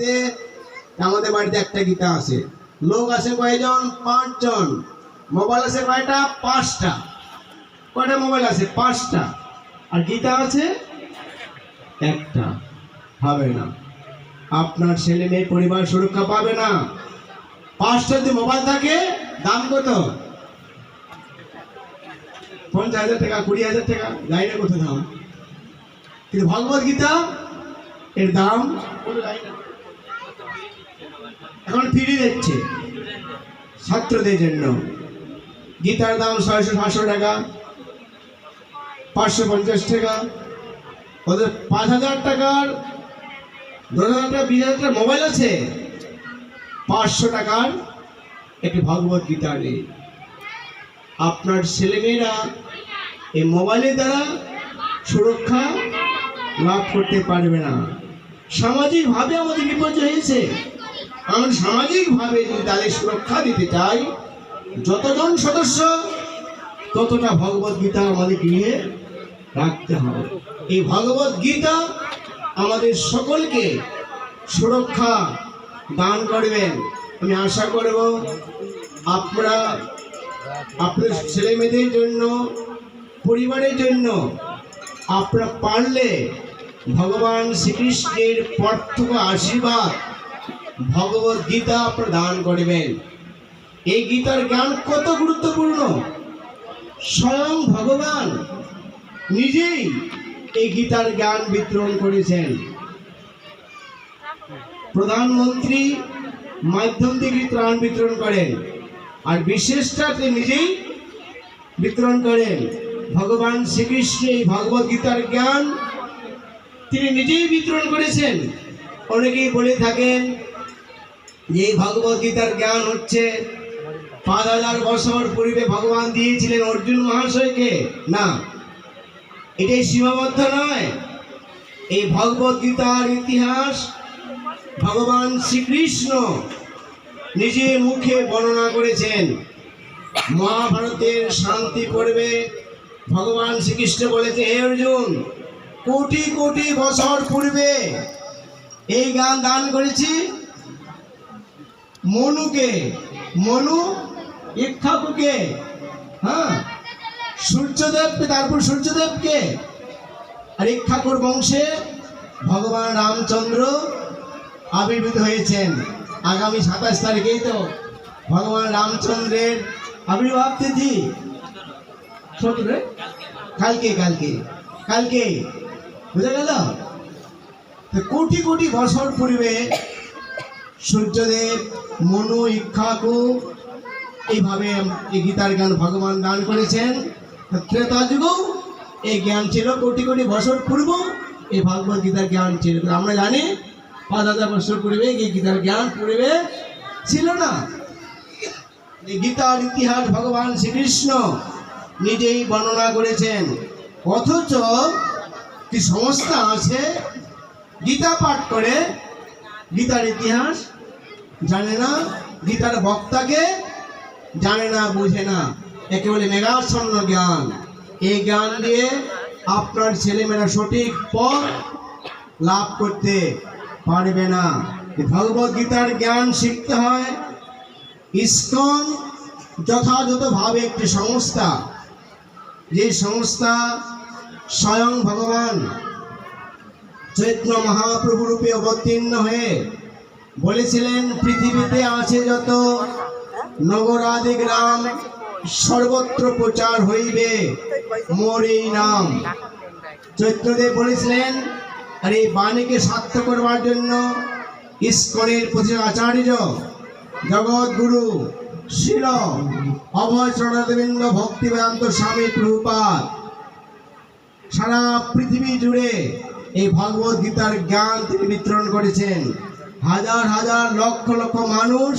বাড়িতে আমাদের বাড়িতে একটা গীতা আছে। লোক আছে কয়জন? পাঁচজন। মোবাইল আছে কয়টা? পাঁচটা। কয়টা মোবাইল আছে? পাঁচটা। আর গীতা আছে? একটা। হবে না। আপনার ছেলে মেয়ে পরিবার সুরক্ষা পাবে না। পাঁচটা যদি মোবাইল থাকে, দাম কত? পঞ্চাশ হাজার টাকা, কুড়ি হাজার টাকা। জানি না কত দাম। কিন্তু ভগবত গীতা, এর দাম। এখন ফিরে দিচ্ছে। ছাত্রদের জন্য। গীতার দাম ছয়শো সাতশো টাকা, পাঁচশো পঞ্চাশ টাকা, ওদের পাঁচ হাজার টাকার, দশ হাজার টাকা বিশ হাজার টাকার মোবাইল আছে। পাঁচশো টাকার একটি ভগবত গীতা নেই। আপনার ছেলেমেয়েরা এই মোবাইলের দ্বারা সুরক্ষা লাভ করতে পারবে না। সামাজিকভাবে আমাদের বিপর্যয় হয়েছে। আমরা সামাজিকভাবে যদি তাদের সুরক্ষা দিতে চাই, যতজন সদস্য, ততটা ভগবত গীতা আমাদের নিয়ে রাখতে হবে। এই ভগবত গীতা আমাদের সকলকে সুরক্ষা দান করবেন। আমি আশা করব আপনারা, আপনার ছেলে মেয়েদের জন্য, পরিবারের জন্য আপনারা পারলে ভগবান শ্রীকৃষ্ণের পর্থক আশীর্বাদ ভগবত গীতা প্রদান দান করবেন। এই গীতার জ্ঞান কত গুরুত্বপূর্ণ? স্বয়ং ভগবান নিজেই এই গীতার জ্ঞান বিতরণ করেছেন। প্রধানমন্ত্রী মাধ্যম থেকে ত্রাণ বিতরণ করেন আর বিশেষটা তিনি নিজেই বিতরণ করেন। ভগবান শ্রীকৃষ্ণ এই ভগবত গীতার জ্ঞান তিনি নিজেই বিতরণ করেছেন। অনেকেই বলে থাকেন এই ভগবত গীতার জ্ঞান হচ্ছে পাঁচ হাজার বছর পূর্বে ভগবান দিয়েছিলেন অর্জুন মহাশয়কে। না, এটাই সীমাবদ্ধ নয়। এই ভগবত গীতার ইতিহাস ভগবান শ্রীকৃষ্ণ নিজে মুখে বর্ণনা করেছেন। মহাভারতের শান্তি পর্বে ভগবান শ্রীকৃষ্ণ বলেছে হে অর্জুন, কোটি কোটি বছর পূর্বে এই গান দান করেছি মনুকে, মনু ইক্ষাকুকে হ্যাঁ? সূর্যদেবকে, তারপর সূর্যদেবকে। আর ইক্ষাকুর বংশে ভগবান রামচন্দ্র আবির্ভূত হয়েছেন। আগামী সাতাশ তারিখেই তো ভগবান রামচন্দ্রের আবির্ভাব তিথি। কালকে কালকে কালকে। বুঝা গেল? কোটি কোটি বছর পূর্বে সূর্যদেব মনু ইক্ষাকু এইভাবে এই গীতার জ্ঞান ভগবান দান করেছেন। ত্রেতা যুগেও এই জ্ঞান ছিল, কোটি কোটি বছর পূর্ব এই ভগবত গীতার জ্ঞান ছিল। আমরা জানি পাঁচ হাজার বছর পূর্বে এই গীতার জ্ঞান পূর্বে ছিল না। গীতার ইতিহাস ভগবান শ্রীকৃষ্ণ নিজেই বর্ণনা করেছেন। অথচ কি সংস্থা আছে, গীতা পাঠ করে গীতার ইতিহাস জানে না, গীতার বক্তাকে জানে না, বুঝে না। একে বলে মেঘাচ্ছন্ন জ্ঞান। এই জ্ঞান দিয়ে আপনার ছেলেমেয়েরা সঠিক পথ লাভ করতে পারবে না। ভগবত গীতার জ্ঞান শিখতে হয়। ইস্কন যথাযথভাবে একটি সংস্থা। যে সংস্থা স্বয়ং ভগবান চৈত্র মহাপ্রভু রূপে অবতীর্ণ হয়ে বলেছিলেন, পৃথিবীতে আছে যত নগরাদি গ্রাম, সর্বত্র প্রচার হইবে মোর এই নাম। চৈত্রদেব বলেছিলেন, আর এই বাণীকে সার্থ করবার জন্য ইস্কনের প্রতি আচার্য জগৎগুরু শিল অভয় চরণদেবেন্দ্র ভক্তিবেদান্ত স্বামী প্রভুপাত সারা পৃথিবী জুড়ে এই ভগবত গীতার জ্ঞান তিনি বিতরণ করেছেন। হাজার হাজার লক্ষ লক্ষ মানুষ